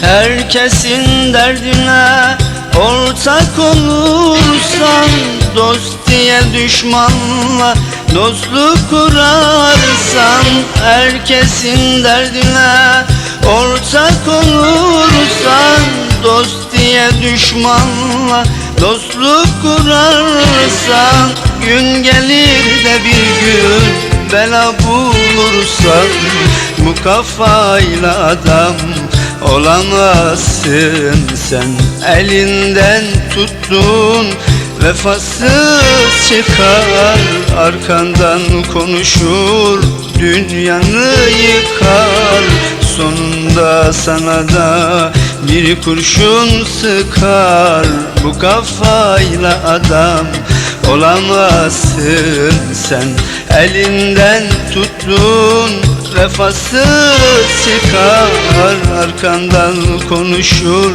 Herkesin derdine ortak olursan Dost diye düşmanla dostluk kurarsan Herkesin derdine ortak olursan Dost diye düşmanla dostluk kurarsan Gün gelir de bir gün bela bulursan Bu kafayla adam olamazsın sen. Elinden tuttun vefasız çıkar. Arkandan konuşur dünyanı yıkar. Sonunda sana da bir kurşun sıkar. Bu kafayla adam olamazsın sen. Elinden tuttun vefasız çıkar Arkandan konuşur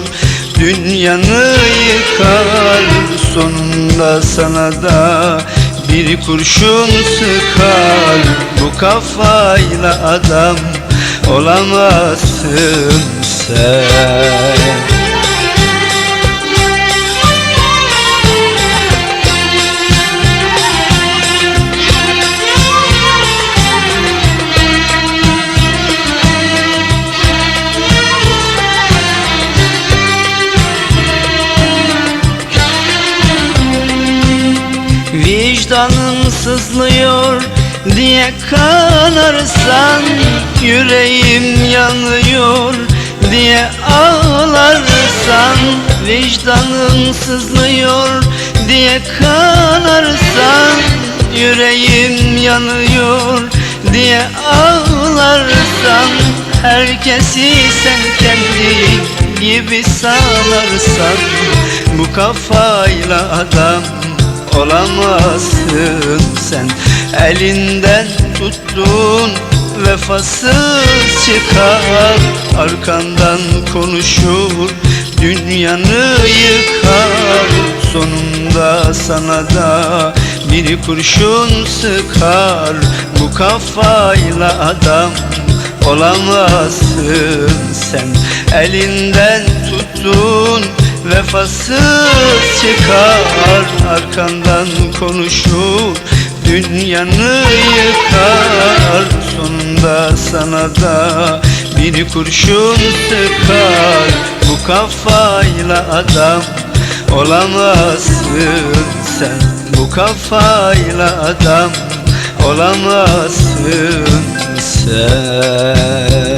dünyanı yıkar. Sonunda sana da bir kurşun sıkar. Bu kafayla adam olamazsın sen Vicdanın sızlıyor diye kanarsan Yüreğim yanıyor diye ağlarsan Vicdanın sızlıyor diye kanarsan Yüreğim yanıyor diye ağlarsan Herkesi sen kendi gibi sanarsan Bu kafayla adam olamazsın sen. Elinden tuttun vefasız çıkar. Arkandan konuşur dünyanı yıkar. Sonunda sana da bir kurşun sıkar. Bu kafayla adam olamazsın sen. Elinden tuttun vefasız çıkar. Arkandan konuşur dünyanı yıkar. Sonunda sana da bir kurşun sıkar. Bu kafayla adam olamazsın sen. Bu kafayla adam olamazsın sen